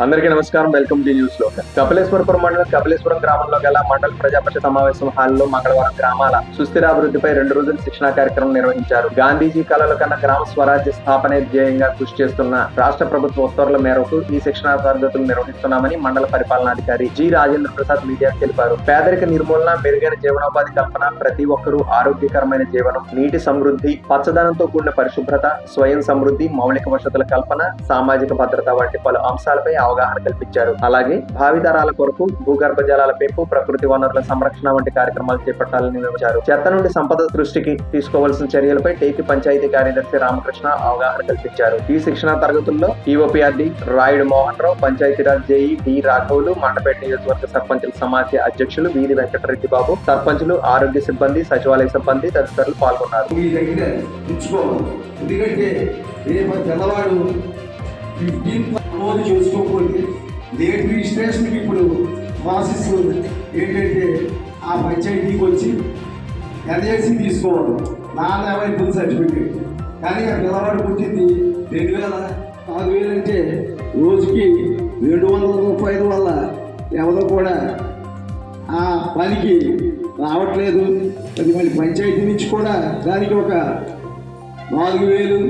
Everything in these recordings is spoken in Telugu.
అందరికీ నమస్కారం. వెల్కమ్ టు న్యూస్లో కపిలేశ్వరపురం మండలం కపిలేశ్వరం గ్రామంలో గల మండల ప్రజాపరిషత్ సమావేశం హాల్లో మంగళవారం గ్రామాల సుస్థిరాభివృద్ధిపై రెండు రోజుల శిక్షణ కార్యక్రమం నిర్వహించారు. గాంధీజీ కళల కన్నా గ్రామ స్వరాజ్య స్థాపనే ధ్యేయంగా కృషి చేస్తున్న రాష్ట్ర ప్రభుత్వ ఉత్తర్వుల మేరకు ఈ శిక్షణా తరగతులు నిర్వహిస్తున్నామని మండల పరిపాలనాధికారి జి రాజేంద్ర ప్రసాద్ మీడియాకు తెలిపారు. పేదరిక నిర్మూలన మెరుగైన జీవనోపాధి కల్పన ప్రతి ఒక్కరూ ఆరోగ్యకరమైన జీవనం నీటి సమృద్ధి పచ్చదనంతో కూడిన పరిశుభ్రత స్వయం సమృద్ధి మౌలిక వసతుల కల్పన సామాజిక భద్రత వంటి పలు అంశాలపై అవగాహన కల్పించారు. అలాగే భావితరాల కొరకు భూగర్భ జలాల పెంపు ప్రకృతి వనరుల సంరక్షణ వంటి కార్యక్రమాలు చేపట్టాలని వివరించారు. చెత్త నుండి సంపద సృష్టికి తీసుకోవాల్సిన చర్యలపై టేకి పంచాయతీ కార్యదర్శి రామకృష్ణ అవగాహన కల్పించారు. ఈ శిక్షణా తరగతుల్లో EOPRD Rayudu Mohan Rao Panchayati Raj JE D రాఘవులు Mandapeta నియోజకవర్గ సర్పంచుల సమాఖ్య అధ్యక్షులు వీధి వెంకటరెడ్డి బాబు సర్పంచులు ఆరోగ్య సిబ్బంది సచివాలయ సిబ్బంది తదితరులు పాల్గొన్నారు. ఎందుకంటే రేపు తెల్లవాడు ఫిఫ్టీన్ నమోదు చేసుకోకపోతే డేట్ రిజిస్ట్రేషన్కి ఇప్పుడు ప్రాసెస్ ఏంటంటే ఆ పంచాయతీకి వచ్చి ఎన్ఏసి తీసుకోవాలి. నాన్న అవైలబుల్ సర్టిఫికేట్. కానీ ఆ పిల్లవాడు పుట్టింది రెండు వేల నాలుగు వేలు అంటే రోజుకి రెండు వందల రూపాయల వల్ల ఎవరో కూడా ఆ పనికి రావట్లేదు. అది మళ్ళీ పంచాయతీ నుంచి కూడా దానికి ఒక నాలుగు వేలు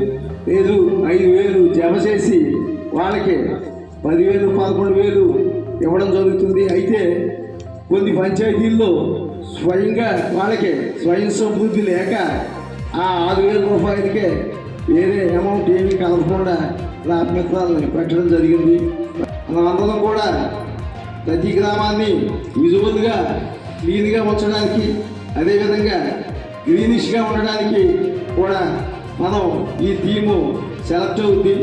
లేదు ఐదు వేలు జమ చేసి వాళ్ళకి పదివేలు పదకొండు వేలు ఇవ్వడం జరుగుతుంది. అయితే కొన్ని పంచాయతీల్లో స్వయంగా వాళ్ళకి స్వయం సమృద్ధి లేక ఆ ఆరు వేల రూపాయలకే వేరే అమౌంట్ ఏమీ కలపకుండా ప్రాథమికాలను పెట్టడం జరిగింది. మనమందరం కూడా ప్రతి గ్రామాన్ని విజువల్గా క్లీన్గా ఉంచడానికి అదేవిధంగా గ్రీనిష్గా ఉండడానికి కూడా మనం ఈ థీము సెలెక్ట్ అవుద్ది.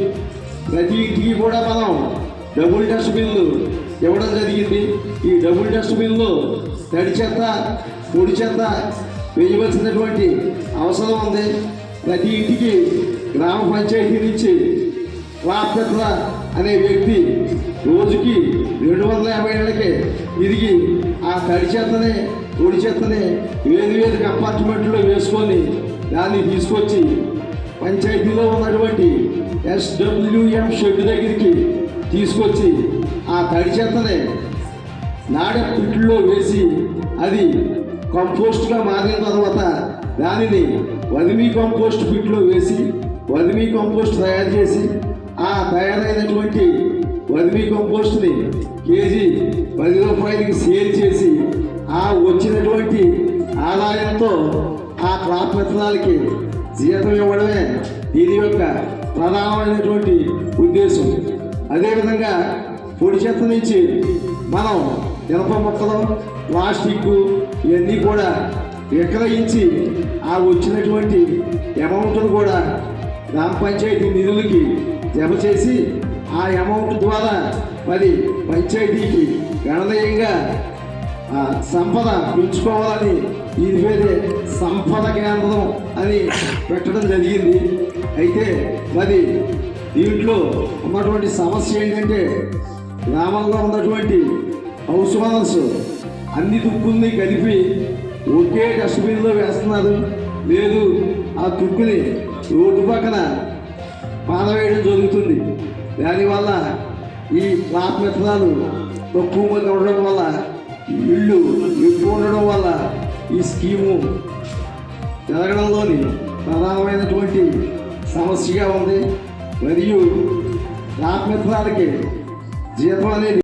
ప్రతి ఇంటికి కూడా మనం డబుల్ డస్ట్బిన్లు ఇవ్వడం జరిగింది. ఈ డబుల్ డస్ట్బిన్లో తడి చెత్త పొడి చెత్త వేయవలసినటువంటి అవసరం ఉంది. ప్రతి ఇంటికి గ్రామ పంచాయతీ నుంచి రాపత్ర అనే వ్యక్తి రోజుకి రెండు వందల యాభై ఏళ్ళకి తిరిగి ఆ తడి చెత్తని పొడి చెత్తని వేరు వేరు అపార్ట్మెంట్లో వేసుకొని దాన్ని తీసుకొచ్చి పంచాయతీలో ఉన్నటువంటి ఎస్డబ్ల్యూఎం షెడ్ దగ్గరికి తీసుకొచ్చి ఆ తడి చెత్తని నాడ పిట్లో వేసి అది కంపోస్ట్గా మారిన తర్వాత దానిని వదిమి కంపోస్ట్ పిట్లో వేసి వదిమి కంపోస్ట్ తయారు చేసి ఆ తయారైనటువంటి వదిమి కంపోస్ట్ని కేజీ పది రూపాయలకి సేల్ చేసి ఆ వచ్చినటువంటి ఆదాయంతో ఆ క్రాప్ విత్తనాలకి జీతం ఇవ్వడమే దీని యొక్క ప్రధానమైనటువంటి ఉద్దేశం. అదేవిధంగా పొడి చెత్త నుంచి మనం ఇనప మొక్కలు ప్లాస్టిక్ ఇవన్నీ కూడా విక్రయించి ఆ వచ్చినటువంటి అమౌంట్ను కూడా గ్రామ పంచాయతీ నిధులకి జమ చేసి ఆ అమౌంట్ ద్వారా మరి పంచాయతీకి గణనీయంగా ఆ, సంపద పెంచుకోవాలని దీని పేరే సంపద కేంద్రం అని పెట్టడం జరిగింది. అయితే మరి దీంట్లో ఉన్నటువంటి సమస్య ఏంటంటే గ్రామంలో ఉన్నటువంటి హౌస్ ఓనర్స్ అన్ని తుక్కుల్ని కలిపి ఒకే డస్ట్బిన్లో వేస్తున్నారు. లేదు ఆ తుక్కుని రోడ్డు పక్కన పారవేయడం జరుగుతుంది. దానివల్ల ఈ క్లాప్ మెత్తనాలు తక్కువ మంది ఉండడం వల్ల ఇళ్ళు ఎక్కువ ఉండడం వల్ల ఈ స్కీము జరగడంలోని ప్రధానమైనటువంటి సమస్యగా ఉంది. మరియు క్లాప్ జీతం అనేది